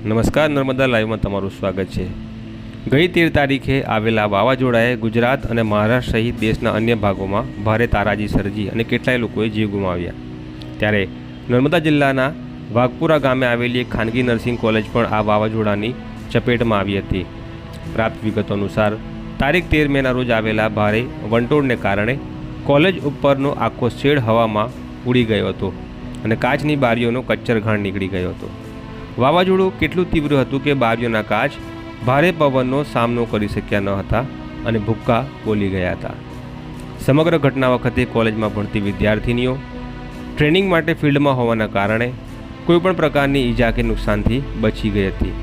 નમસ્કાર નર્મદા લાઈવમાં તમારું સ્વાગત છે. ગઈ તેર તારીખે આવેલા વાવાઝોડાએ ગુજરાત અને મહારાષ્ટ્ર સહિત દેશના અન્ય ભાગોમાં ભારે તારાજી સર્જી અને કેટલાય લોકોએ જીવ ગુમાવ્યા. ત્યારે નર્મદા જિલ્લાના વાઘપુરા ગામે આવેલી એક ખાનગી નર્સિંગ કોલેજ પણ આ વાવાઝોડાની ચપેટમાં આવી હતી. પ્રાપ્ત વિગતો અનુસાર, તારીખ તેર મેના રોજ આવેલા ભારે વંટોળને કારણે કોલેજ ઉપરનો આખો શેડ હવામાં ઉડી ગયો હતો અને કાચની બારીઓનો કચ્છરઘાણ નીકળી ગયો હતો. વાવાઝોડું કેટલું તીવ્ર હતું કે બારીઓના કાચ ભારે પવનનો સામનો કરી શક્યા ન હતા અને ભૂક્કા બોલી ગયા હતા. સમગ્ર ઘટના વખતે કોલેજમાં ભણતી વિદ્યાર્થીનીઓ ટ્રેનિંગ માટે ફિલ્ડમાં હોવાના કારણે કોઈપણ પ્રકારની ઈજા કે નુકસાનથી બચી ગઈ હતી.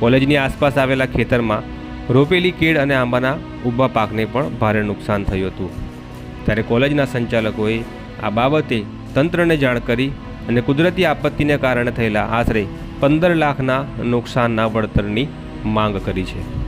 કોલેજની આસપાસ આવેલા ખેતરમાં રોપેલી કેળ અને આંબાના ઊભા પાકને પણ ભારે નુકસાન થયું હતું. ત્યારે કોલેજના સંચાલકોએ આ બાબતે તંત્રને જાણ કરી અને કુદરતી આપત્તિને કારણે થયેલા આશરે પંદર લાખના નુકસાનના વળતરની માંગ કરી છે.